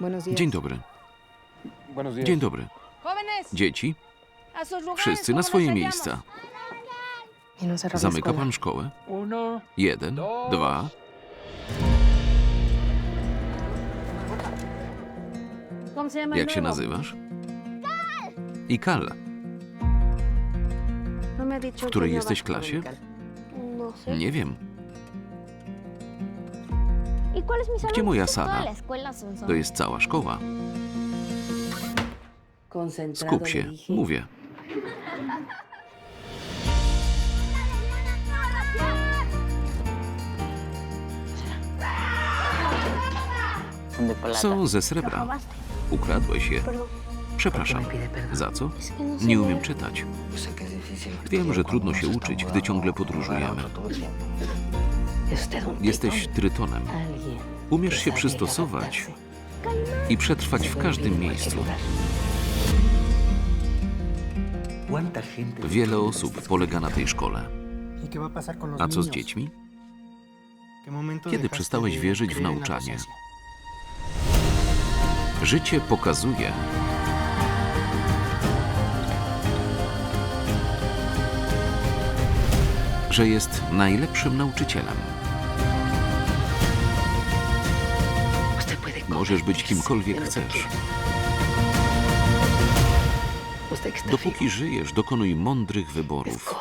Buenos días. Dzień dobry. Dzień dobry. Jóvenes, Dzieci, a sus lugares, wszyscy como na nos swoje miejsca. Y no cerrar la Zamyka escuela. pan szkołę? Jeden, dwa. ¿Cómo se llama el Jak się nuevo? nazywasz? I Kal. No me ha dicho W której jesteś klasie? No sé. Nie wiem. Gdzie moja sala? To jest cała szkoła. Skup się. Mówię. Są ze srebra. Ukradłeś je. Przepraszam. Za co? No Nie umiem czytać. Wiem, że trudno się uczyć, gdy ciągle podróżujemy. Jesteś trytonem. Umiesz się przystosować i przetrwać w każdym miejscu. ¿Cuánta gente Wiele osób polega na tej szkole. ¿Y qué va a co z dziećmi? ¿Qué momento Kiedy przestałeś wierzyć w nauczanie? Życie pokazuje, że jest najlepszym nauczycielem. Możesz być kimkolwiek chcesz. Dopóki żyjesz, dokonuj mądrych wyborów.